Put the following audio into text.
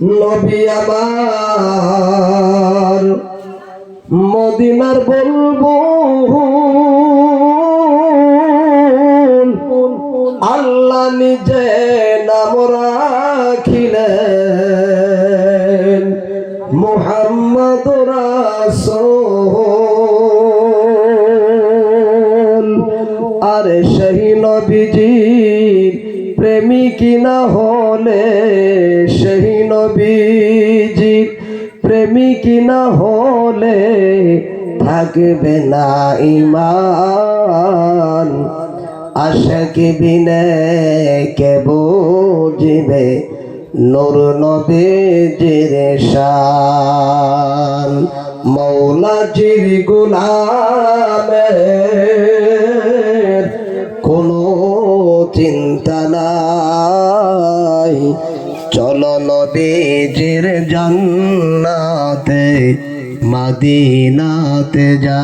নবী আমার। মদিনার বলব আল্লাহ নিজে নাম রাখিলেন মোহাম্মদ রাসূল। আরে সেই নবীজির প্রেমিক না হলে সেই নবীজির প্রেমিক না হলে থাকবে না ইমান। আশাক বিনে কে বুঝিবে? নূর নবীজির শান। মৌলাজির গুলামের চিন্তা নাই। চল নবীজির জান্নাতে মাদিনাতে যা